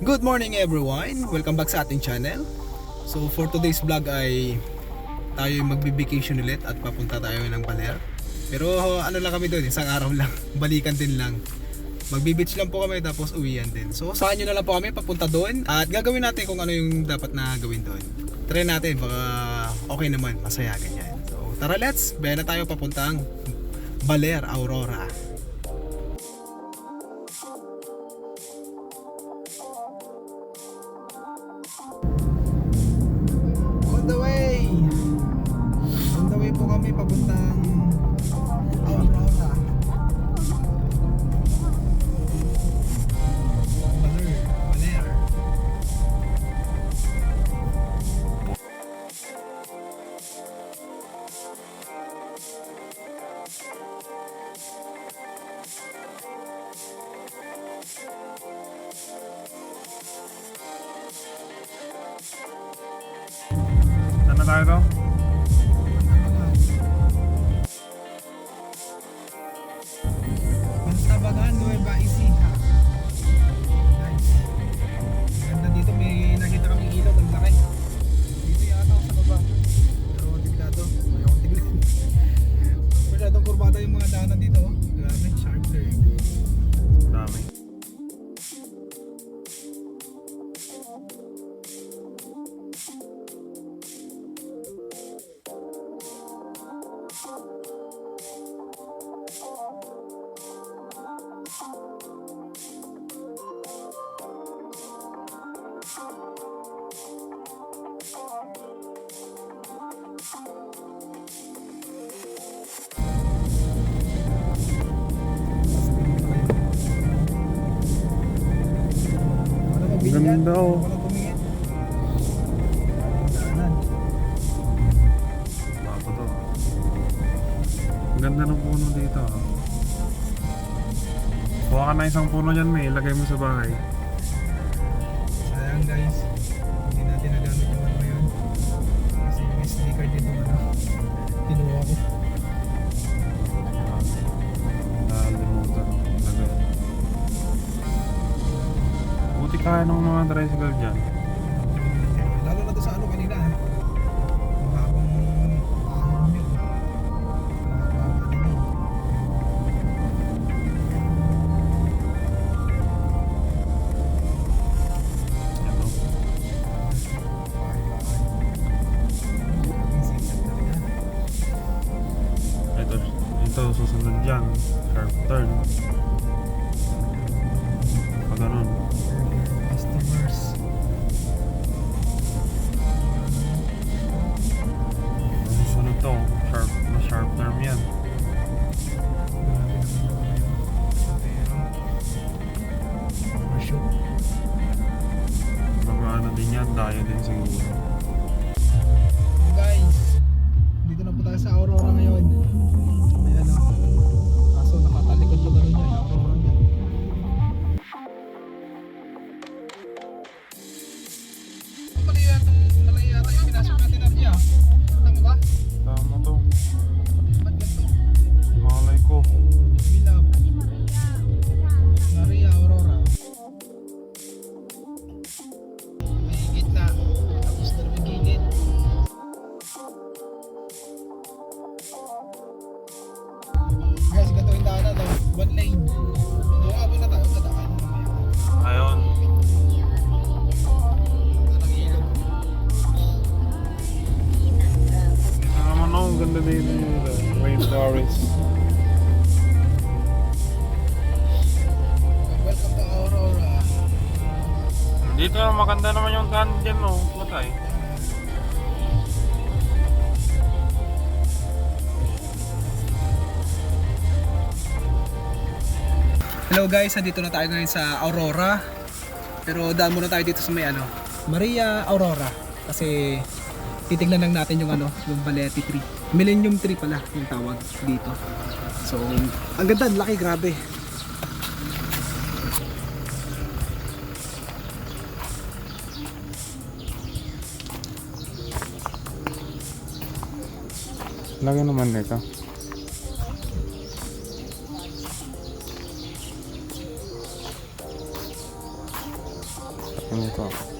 Good morning everyone! Welcome back sa ating channel. So for today's vlog ay tayo magbe-vacation ulit at papunta tayo ng Baler. Pero ano lang kami doon, isang araw lang, balikan din lang. Magbi-beach lang po kami tapos uwian din. So saan nyo na lang po kami papunta doon at gagawin natin kung ano yung dapat na gawin doon. Try natin, baka okay naman, masaya ganyan. So tara let's, baya na tayo papuntang Baler, Aurora. Daanan dito. Isang puno dyan, may ilagay mo sa bahay. Sayang guys, hindi natin nagamit yung ano yun. Kasi may SD card dito ano. Kinuha ko. Nakalimutan. Lagay. Buti kaya ng mga tricycle dyan. One lane. Buwabo na tayo sa daan. Ayun. Ito naman oh, ang ganda dito yung uh, rainforest. Welcome to Aurora. Dito maganda naman yung daan dyan no, patay. Hello guys, nandito na tayo ngayon sa Aurora. Pero daan muna tayo dito sa may ano, Maria Aurora. Kasi titignan lang natin yung ano, yung Valetti tree. Millennium tree pala yung tawag dito. So, ang ganda, laki, grabe. Lagi naman nito. Ganito. Ano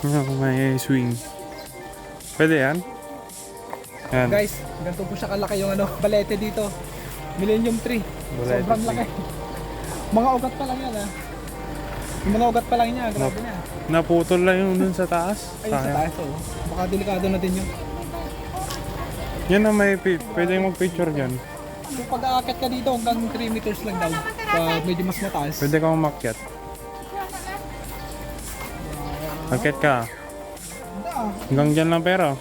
Yan, may swing. Pwede yan? Yan. Guys, ganito po siya kalaki yung ano, balete dito. Millennium tree. Balete Sobrang tree. laki. mga ugat pa lang yan ah. Yung mga ugat pa lang niya, grabe Nap- na. Naputol lang yung dun sa taas. Ayun sa taas oh. Baka delikado na din yun. Yan na may pi- pwede mag-picture dyan. Kung pag-aakyat ka dito hanggang 3 meters lang daw. Pag medyo mas mataas. Pwede kang umakyat. Akyat ka. Ah. Hanggang dyan lang pero.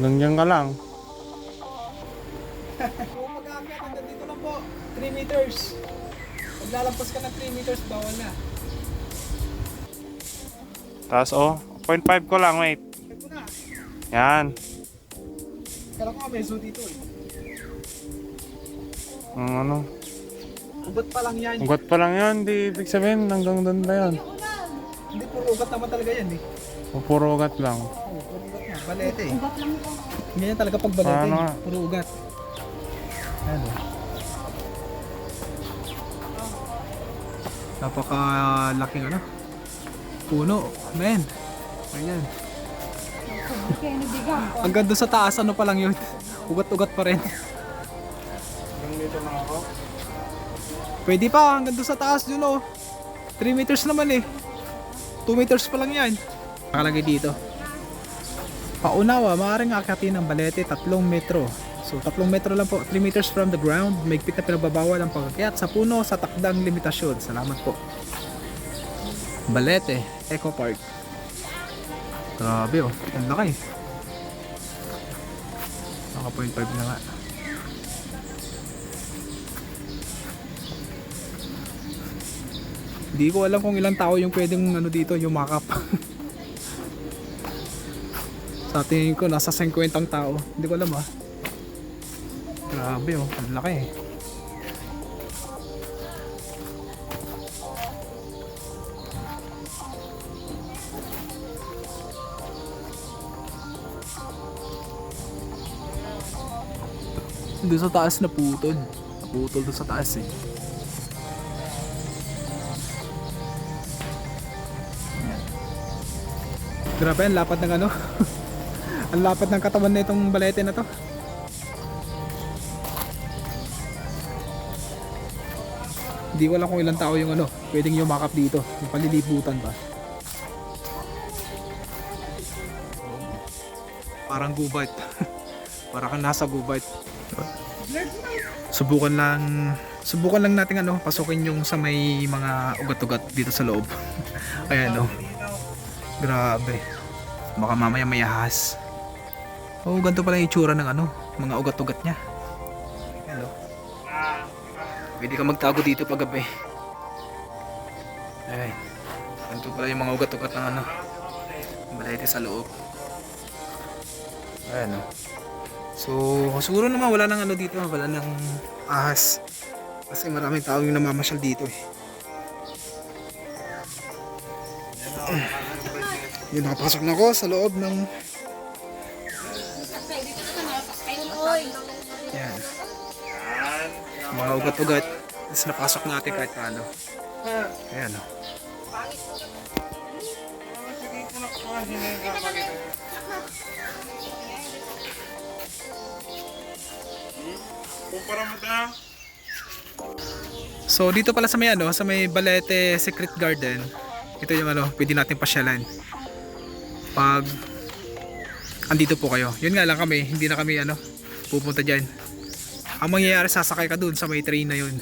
Hanggang dyan ka lang. Kung pag-aakyat hanggang dito lang po. 3 meters. Pag lalampas ka ng 3 meters, bawal na. Tapos oh, 0.5 ko lang, wait. Na. Yan. Kala ko may zoo dito eh. Ang ano. Ugat pa lang yan. Ugat pa lang yan, di ibig sabihin hanggang doon na yan. Hindi puro ugat naman talaga yan eh. O puro ugat lang. Oo, puro ugat nga. Balete eh. Ganyan talaga pag balete. Nga? Puro ugat. Ano? Napaka-laking ano? Puno. Men. Ayan. Hanggang doon sa taas, ano pa lang yun? Ugat-ugat pa rin. Hanggang dito na ako. Pwede pa, hanggang doon sa taas yun oh. 3 meters naman eh. 2 meters pa lang yan. Nakalagay dito. Paunawa, maaaring akatin ng balete 3 metro. So 3 metro lang po, 3 meters from the ground. Maigpit na pinagbabawal ang pagkakyat sa puno sa takdang limitasyon. Salamat po. Balete, Eco Park. Grabe oh, ang laki. Naka 0.5 na nga. Hindi ko alam kung ilang tao yung pwedeng ano dito, yung makap. Sa tingin ko, nasa 50 ang tao. Hindi ko alam ah. Grabe oh, ang laki eh. Doon sa taas na putol. Naputol doon sa taas eh. Grabe, ang lapad ng ano. ang lapad ng katawan na itong balete na to. Hindi ko alam kung ilang tao yung ano, pwedeng yumakap dito. Yung palilibutan pa. Parang gubat. Parang kang nasa gubat. Subukan lang subukan lang natin ano, pasukin yung sa may mga ugat-ugat dito sa loob. Ayan no. Grabe. Baka mamaya may ahas. Oh, ganito pala yung itsura ng ano, mga ugat-ugat niya. Hello. Pwede ka magtago dito pag gabi. Ay. Ganito pala yung mga ugat-ugat ng ano. Balete sa loob. Ayan oh. So, siguro naman wala nang ano dito, wala nang ahas. Kasi maraming tao yung namamasyal dito eh. Yun, nakapasok na ako sa loob ng... Yan. Mga ugat-ugat. Tapos napasok natin kahit paano. Ayan o. Kumpara mo tayo. So dito pala sa may ano, sa may Balete Secret Garden, ito yung ano, pwede natin pasyalan. Pag andito po kayo. Yun nga lang kami, hindi na kami ano, pupunta diyan. Ang mangyayari sasakay ka dun sa may train na yun.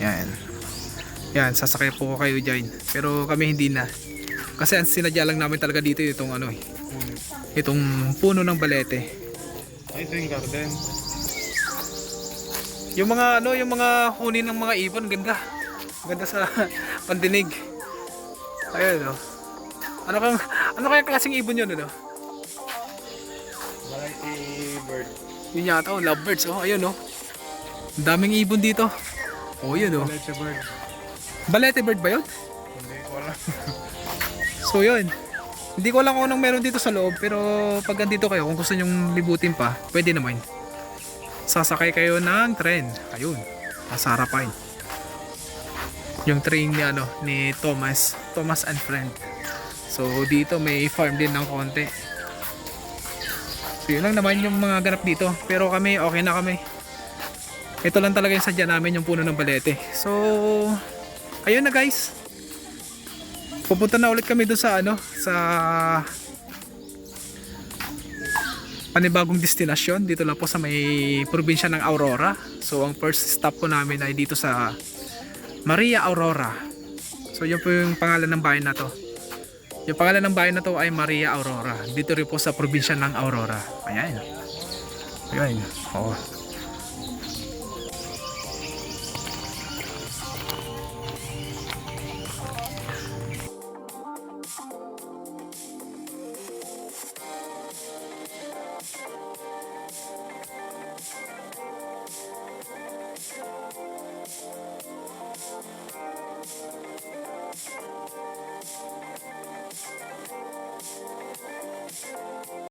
Yan. Yan, sasakay po kayo diyan. Pero kami hindi na. Kasi ang sinadya lang namin talaga dito itong ano eh, itong puno ng balete. Ay, ito yung garden. Yung mga ano, yung mga huni ng mga ibon, ganda. Ganda sa pandinig. Ayun oh. Ano kang ano kaya klaseng ibon 'yun ano? Variety bird. Yun yata oh, lovebirds oh, ayun oh. Ang daming ibon dito. Oh, yun oh. Leche bird. Balete bird ba 'yun? Hindi ko alam. So 'yun. Hindi ko alam kung anong meron dito sa loob pero pag andito kayo kung gusto niyo libutin pa, pwede naman. Sasakay kayo ng tren. Ayun. Nasa harapan. Yung train ni ano ni Thomas, Thomas and Friend. So dito may farm din ng konti. So yun lang naman yung mga ganap dito. Pero kami okay na kami. Ito lang talaga yung sadya namin yung puno ng balete. So ayun na guys. Pupunta na ulit kami doon sa ano, sa panibagong destinasyon dito lang po sa may probinsya ng Aurora. So ang first stop po namin ay dito sa Maria Aurora. So yun po yung pangalan ng bayan na to. Yung pangalan ng bayan na to ay Maria Aurora. Dito rin po sa probinsya ng Aurora. Ayan. Ayan. Oo.